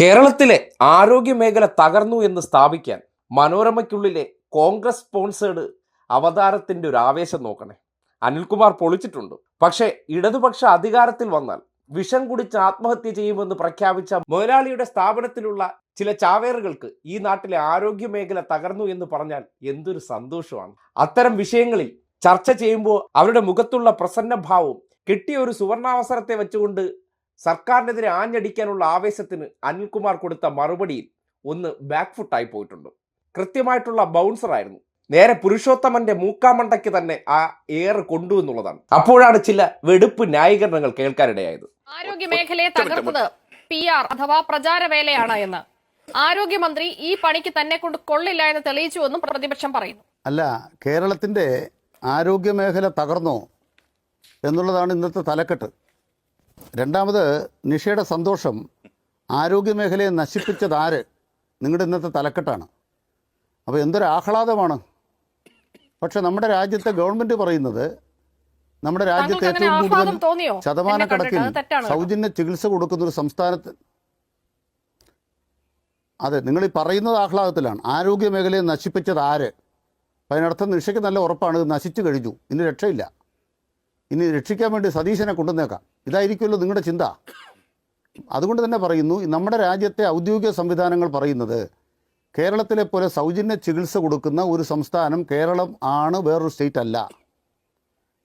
കേരളത്തിലെ ആരോഗ്യ മേഖല തകർന്നു എന്ന് സ്ഥാപിക്കാൻ മനോരമയ്ക്കുള്ളിലെ കോൺഗ്രസ് സ്പോൺസേഡ് അവതാരത്തിന്റെ ഒരു ആവേശം നോക്കണേ. അനിൽകുമാർ പൊളിച്ചിട്ടുണ്ട്. പക്ഷേ ഇടതുപക്ഷ അധികാരത്തിൽ വന്നാൽ വിഷം കുടിച്ച് ആത്മഹത്യ ചെയ്യുമെന്ന് പ്രഖ്യാപിച്ച മുതലാളിയുടെ സ്ഥാപനത്തിലുള്ള ചില ചാവേറുകൾക്ക് ഈ നാട്ടിലെ ആരോഗ്യ മേഖല തകർന്നു എന്ന് പറഞ്ഞാൽ എന്തൊരു സന്തോഷമാണ്. അത്തരം വിഷയങ്ങളിൽ ചർച്ച ചെയ്യുമ്പോൾ അവരുടെ മുഖത്തുള്ള പ്രസന്നഭാവവും കിട്ടിയ ഒരു സുവർണാവസരത്തെ വെച്ചുകൊണ്ട് സർക്കാരിനെതിരെ ആഞ്ഞടിക്കാനുള്ള ആവേശത്തിന് അനിൽകുമാർ കൊടുത്ത മറുപടിയിൽ ഒന്ന് ബാക്ക് ഫുട്ടായി പോയിട്ടുണ്ട്. കൃത്യമായിട്ടുള്ള ബൗൺസർ ആയിരുന്നു. നേരെ പുരുഷോത്തമന്റെ മൂക്കാമണ്ടയ്ക്ക് തന്നെ ആ എയർ കൊണ്ടു എന്നുള്ളതാണ്. അപ്പോഴാണ് ചില വെടുപ്പ് ന്യായീകരണങ്ങൾ കേൾക്കാനിടയായത്. ആരോഗ്യ മേഖലയെ തകർത്തത് പി ആർ അഥവാ പ്രചാരവേലയാണ് എന്ന്. ആരോഗ്യമന്ത്രി ഈ പണിക്ക് തന്നെ കൊണ്ട് കൊള്ളില്ല എന്ന് തെളിയിച്ചുവെന്നും പ്രതിപക്ഷം പറയുന്നു. അല്ല കേരളത്തിന്റെ ആരോഗ്യ മേഖല തകർന്നോ എന്നുള്ളതാണ് ഇന്നത്തെ തലക്കെട്ട്. രണ്ടാമത് നിഷയുടെ സന്തോഷം ആരോഗ്യമേഖലയെ നശിപ്പിച്ചത് ആര് നിങ്ങളുടെ ഇന്നത്തെ തലക്കെട്ടാണ്. അപ്പോൾ എന്തൊരു ആഹ്ലാദമാണ്. പക്ഷെ നമ്മുടെ രാജ്യത്തെ ഗവൺമെന്റ് പറയുന്നത് നമ്മുടെ രാജ്യത്തെ ഏറ്റവും കൂടുതൽ ശതമാനക്കണക്കിൽ. സൗജന്യ ചികിത്സ കൊടുക്കുന്ന ഒരു സംസ്ഥാനത്ത് അതെ നിങ്ങൾ ഈ പറയുന്നത് ആഹ്ലാദത്തിലാണ്. ആരോഗ്യ മേഖലയെ നശിപ്പിച്ചത് ആര് അപ്പം അതിനർത്ഥം നിഷയ്ക്ക് നല്ല ഉറപ്പാണ്. ഇത് നശിച്ചു കഴിഞ്ഞു. ഇനി രക്ഷയില്ല. ഇനി രക്ഷിക്കാൻ വേണ്ടി സതീശനെ കൊണ്ടുവന്നേക്കാം. ഇതായിരിക്കുമല്ലോ നിങ്ങളുടെ ചിന്ത. അതുകൊണ്ട് തന്നെ പറയുന്നു നമ്മുടെ രാജ്യത്തെ ഔദ്യോഗിക സംവിധാനങ്ങൾ പറയുന്നത് കേരളത്തിലെ പോലെ സൗജന്യ ചികിത്സ കൊടുക്കുന്ന ഒരു സംസ്ഥാനം കേരളം ആണ് വേറൊരു സ്റ്റേറ്റ് അല്ല.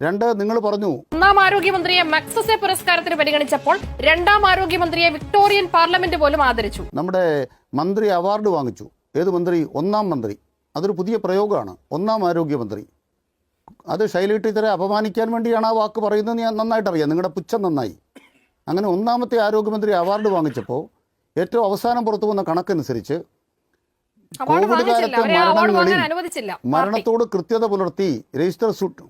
രണ്ട് നിങ്ങൾ പറഞ്ഞു. ഒന്നാം ആരോഗ്യമന്ത്രിയെ മക്സസെ പുരസ്കാരത്തിന് പരിഗണിച്ചപ്പോൾ രണ്ടാം ആരോഗ്യമന്ത്രിയെ വിക്ടോറിയൻ പാർലമെന്റ് പോലും ആദരിച്ചു. നമ്മുടെ മന്ത്രി അവാർഡ് വാങ്ങിച്ചു. ഏത് മന്ത്രി? ഒന്നാം മന്ത്രി. അതൊരു പുതിയ പ്രയോഗമാണ്. ഒന്നാം ആരോഗ്യമന്ത്രി. അത് ശൈലി ടീച്ചറെ അപമാനിക്കാൻ വേണ്ടിയാണ് ആ വാക്ക് പറയുന്നത് ഞാൻ നന്നായിട്ട് അറിയാം നിങ്ങളുടെ പുച്ഛം നന്നായി. അങ്ങനെ ഒന്നാമത്തെ ആരോഗ്യമന്ത്രി അവാർഡ് വാങ്ങിച്ചപ്പോൾ ഏറ്റവും അവസാനം പുറത്തു വന്ന കണക്കനുസരിച്ച് കോവിഡ് കാലത്തെ മരണങ്ങളിൽ മരണത്തോട് കൃത്യത പുലർത്തി രജിസ്റ്റർ സൂട്ട്.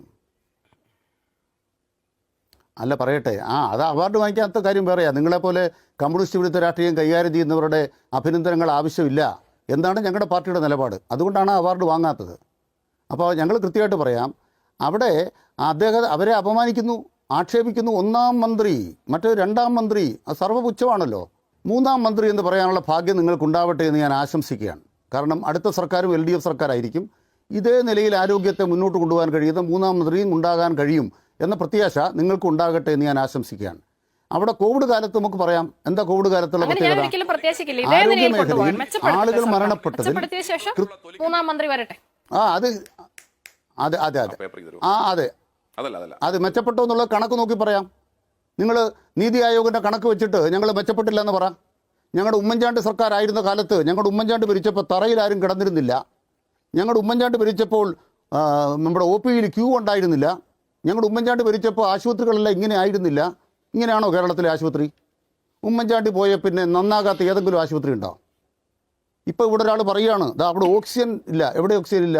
അല്ല പറയട്ടെ. ആ അത് അവാർഡ് വാങ്ങിക്കാത്ത കാര്യം വേറെയാ. നിങ്ങളെപ്പോലെ കമ്മ്യൂണിസ്റ്റ് വിരുദ്ധ രാഷ്ട്രീയം കൈകാര്യം ചെയ്യുന്നവരുടെ അഭിനന്ദനങ്ങൾ ആവശ്യമില്ല. എന്താണ് ഞങ്ങളുടെ പാർട്ടിയുടെ നിലപാട്? അതുകൊണ്ടാണ് അവാർഡ് വാങ്ങാത്തത്. അപ്പോൾ ഞങ്ങൾ കൃത്യമായിട്ട് പറയാം അവിടെ അദ്ദേഹം അവരെ അപമാനിക്കുന്നു ആക്ഷേപിക്കുന്നു. ഒന്നാം മന്ത്രി മറ്റേ രണ്ടാം മന്ത്രി സർവപുച്ഛമാണല്ലോ സർവപുച്ഛമാണല്ലോ. മൂന്നാം മന്ത്രി എന്ന് പറയാനുള്ള ഭാഗ്യം നിങ്ങൾക്കുണ്ടാവട്ടെ എന്ന് ഞാൻ ആശംസിക്കുകയാണ്. കാരണം അടുത്ത സർക്കാരും എൽ ഡി എഫ് സർക്കാരായിരിക്കും. ഇതേ നിലയിൽ ആരോഗ്യത്തെ മുന്നോട്ട് കൊണ്ടുപോകാൻ കഴിയുന്ന മൂന്നാം മന്ത്രിയും ഉണ്ടാകാൻ കഴിയും എന്ന പ്രത്യാശ നിങ്ങൾക്ക് ഉണ്ടാകട്ടെ എന്ന് ഞാൻ ആശംസിക്കുകയാണ്. അവിടെ കോവിഡ് കാലത്ത് നമുക്ക് പറയാം. എന്താ കോവിഡ് കാലത്തുള്ള പ്രത്യേകത? ആരോഗ്യ മേഖലയിൽ ആളുകൾ മരണപ്പെട്ടത് മരണപ്പെട്ടതിൽ ആ അത് അതെ അതെ അതെ. ആ അതെ. അത് മെച്ചപ്പെട്ടോ എന്നുള്ള കണക്ക് നോക്കി പറയാം. നിങ്ങൾ നീതി ആയോഗിന്റെ കണക്ക് വെച്ചിട്ട് ഞങ്ങൾ മെച്ചപ്പെട്ടില്ല എന്ന് പറ. ഞങ്ങളുടെ ഉമ്മൻചാണ്ടി സർക്കാർ ആയിരുന്ന കാലത്ത് ഞങ്ങളുടെ ഉമ്മൻചാണ്ടി ഭരിച്ചപ്പോൾ തറയിൽ ആരും കിടന്നിരുന്നില്ല. ഞങ്ങളുടെ ഉമ്മൻചാണ്ടി ഭരിച്ചപ്പോൾ നമ്മുടെ ഒ പിയിൽ ക്യൂ ഉണ്ടായിരുന്നില്ല. ഞങ്ങളുടെ ഉമ്മൻചാണ്ടി ഭരിച്ചപ്പോൾ ആശുപത്രികളെല്ലാം ഇങ്ങനെ ആയിരുന്നില്ല. ഇങ്ങനെയാണോ കേരളത്തിലെ ആശുപത്രി? ഉമ്മൻചാണ്ടി പോയ പിന്നെ നന്നാകാത്ത ഏതെങ്കിലും ആശുപത്രി ഉണ്ടോ? ഇപ്പോൾ ഇവിടെ ഒരാൾ പറയുകയാണ് അവിടെ ഓക്സിജൻ ഇല്ല. എവിടെ ഓക്സിജൻ ഇല്ല?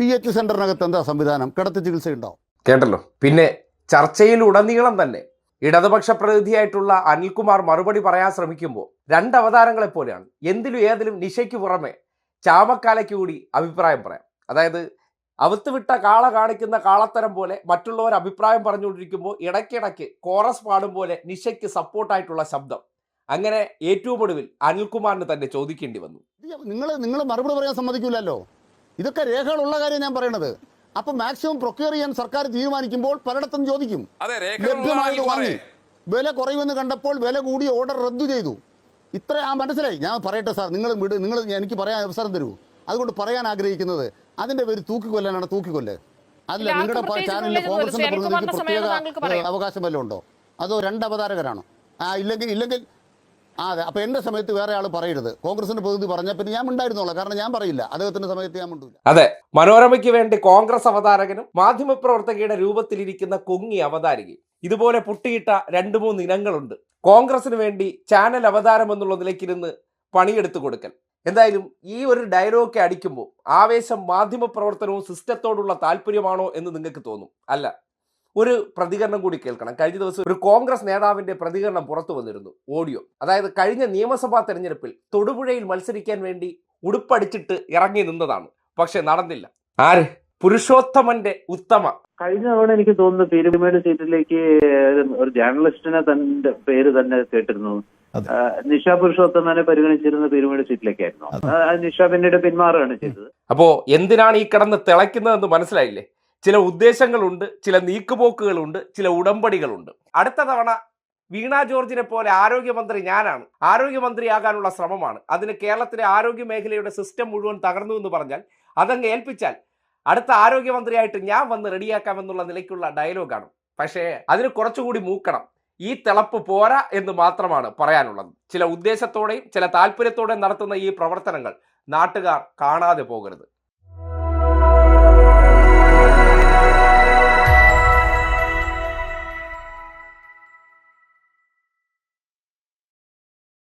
പി എച്ച് സെന്ററിനകത്ത് എന്താ സംവിധാനം? കിടത്തി ചികിത്സ ഉണ്ടാവും കേട്ടല്ലോ. പിന്നെ ചർച്ചയിൽ ഉടനീളം തന്നെ ഇടതുപക്ഷ പ്രതിനിധിയായിട്ടുള്ള അനിൽകുമാർ മറുപടി പറയാൻ ശ്രമിക്കുമ്പോൾ രണ്ട് അവതാരങ്ങളെ പോലെയാണ്. എന്തിലും ഏതിലും നിശയ്ക്ക് പുറമെ ചാമക്കാലയ്ക്ക് കൂടി അഭിപ്രായം പറയാം. അതായത് അവത്ത് വിട്ട കാള കാണിക്കുന്ന കാളത്തരം പോലെ മറ്റുള്ളവർ അഭിപ്രായം പറഞ്ഞുകൊണ്ടിരിക്കുമ്പോൾ ഇടയ്ക്കിടയ്ക്ക് കോറസ് പാടും പോലെ നിശയ്ക്ക് സപ്പോർട്ടായിട്ടുള്ള ശബ്ദം. അങ്ങനെ ഏറ്റവും ഒടുവിൽ അനിൽകുമാറിന് തന്നെ ചോദിക്കേണ്ടി വന്നു. നിങ്ങൾ നിങ്ങൾ മറുപടി പറയാൻ സമ്മതിക്കില്ലല്ലോ ഇതൊക്കെ രേഖകളുള്ള കാര്യം ഞാൻ പറയണത്. അപ്പൊ മാക്സിമം പ്രൊക്യൂർ ചെയ്യാൻ സർക്കാർ തീരുമാനിക്കുമ്പോൾ പലയിടത്തും ചോദിക്കും. ലഭ്യമായത് വാങ്ങി. വില കുറയുമെന്ന് കണ്ടപ്പോൾ വില കൂടി ഓർഡർ റദ്ദു ചെയ്തു. ഇത്ര ആ മനസ്സിലായി? ഞാൻ പറയട്ടെ സാർ നിങ്ങൾ വിട് നിങ്ങൾ എനിക്ക് പറയാൻ അവസരം തരൂ. അതുകൊണ്ട് പറയാൻ ആഗ്രഹിക്കുന്നത് അതിന്റെ പേര് തൂക്കിക്കൊല്ലാനാണ് തൂക്കിക്കൊല്ല്. അതില്ല നിങ്ങളുടെ ചാനലിന്റെ ചാനലിലെ കോൺഗ്രസിന്റെ. പ്രതിനിധിക്ക് പ്രത്യേക. അവകാശം വല്ലതും ഉണ്ടോ? അതോ രണ്ട് അവതാരകരാണോ ആ ഇല്ലെങ്കിൽ ഇല്ലെങ്കിൽ അതെ. അപ്പൊ എന്റെ സമയത്ത് വേറെ ആൾ പറയരുത്. കോൺഗ്രസിന്റെ പ്രതിനിധി പറഞ്ഞാൽ പിന്നെ ഞാൻ ഉണ്ടായിരുന്നോളാം കാരണം ഞാൻ പറയില്ല. അദ്ദേഹത്തിന്റെ സമയത്ത് ഞാൻ മിണ്ടൂല. അതെ. മനോരമയ്ക്ക് വേണ്ടി കോൺഗ്രസ് അവതാരകനും മാധ്യമപ്രവർത്തകയുടെ രൂപത്തിലിരിക്കുന്ന കൊങ്ങി അവതാരികയും ഇതുപോലെ പൊട്ടിയിട്ട രണ്ട് മൂന്ന് ഇനങ്ങളുണ്ട്. കോൺഗ്രസിന് വേണ്ടി ചാനൽ അവതാരം എന്നുള്ള നിലയ്ക്കിരുന്ന് പണിയെടുത്തു കൊടുക്കൽ. എന്തായാലും ഈ ഒരു ഡയലോഗ് അടിക്കുമ്പോൾ ആവേശം മാധ്യമപ്രവർത്തനവും സിസ്റ്റത്തോടുള്ള താല്പര്യമാണോ എന്ന് നിങ്ങൾക്ക് തോന്നും? അല്ല. ഒരു പ്രതികരണം കൂടി കേൾക്കണം. കഴിഞ്ഞ ദിവസം ഒരു കോൺഗ്രസ് നേതാവിന്റെ പ്രതികരണം പുറത്തു വന്നിരുന്നു ഓഡിയോ. അതായത് കഴിഞ്ഞ നിയമസഭാ തെരഞ്ഞെടുപ്പിൽ തൊടുപുഴയിൽ മത്സരിക്കാൻ വേണ്ടി ഉടുപ്പടിച്ചിട്ട് ഇറങ്ങി നിന്നതാണ്. പക്ഷെ നടന്നില്ല. ആര്? പുരുഷോത്തമന്റെ ഉത്തമ. കഴിഞ്ഞ തവണ എനിക്ക് തോന്നുന്നു പീരുമേട് സീറ്റിലേക്ക് ഒരു- ജേർണലിസ്റ്റിനെ തന്റെ പേര് തന്നെ കേട്ടിരുന്നു. നിഷാ പുരുഷോത്തമനെ പരിഗണിച്ചിരുന്ന പീരുമേട് സീറ്റിലേക്കായിരുന്നു. നിഷ പിന്നീട് പിന്മാറുകയാണ് ചെയ്തത്. അപ്പോ എന്തിനാണ് ഈ കിടന്ന് തിളയ്ക്കുന്നതെന്ന് മനസ്സിലായില്ലേ? ചില ഉദ്ദേശങ്ങളുണ്ട് ചില നീക്കുപോക്കുകളുണ്ട് ചില ഉടമ്പടികളുണ്ട്. അടുത്ത തവണ വീണ ജോർജിനെ പോലെ ആരോഗ്യമന്ത്രി ഞാനാണ്. ആരോഗ്യമന്ത്രിയാകാനുള്ള ശ്രമമാണ്. അതിന് കേരളത്തിലെ ആരോഗ്യ മേഖലയുടെ സിസ്റ്റം മുഴുവൻ തകർന്നു എന്ന് പറഞ്ഞാൽ അതങ്ങ് ഏൽപ്പിച്ചാൽ അടുത്ത ആരോഗ്യമന്ത്രിയായിട്ട് ഞാൻ വന്ന് റെഡിയാക്കാമെന്നുള്ള നിലയ്ക്കുള്ള ഡയലോഗാണ് പക്ഷേ അതിന് കുറച്ചുകൂടി മൂക്കണം. ഈ തിളപ്പ് പോരാ എന്ന് മാത്രമാണ് പറയാനുള്ളത്. ചില ഉദ്ദേശത്തോടെയും ചില താല്പര്യത്തോടെയും നടത്തുന്ന ഈ പ്രവർത്തനങ്ങൾ നാട്ടുകാർ കാണാതെ പോകരുത്.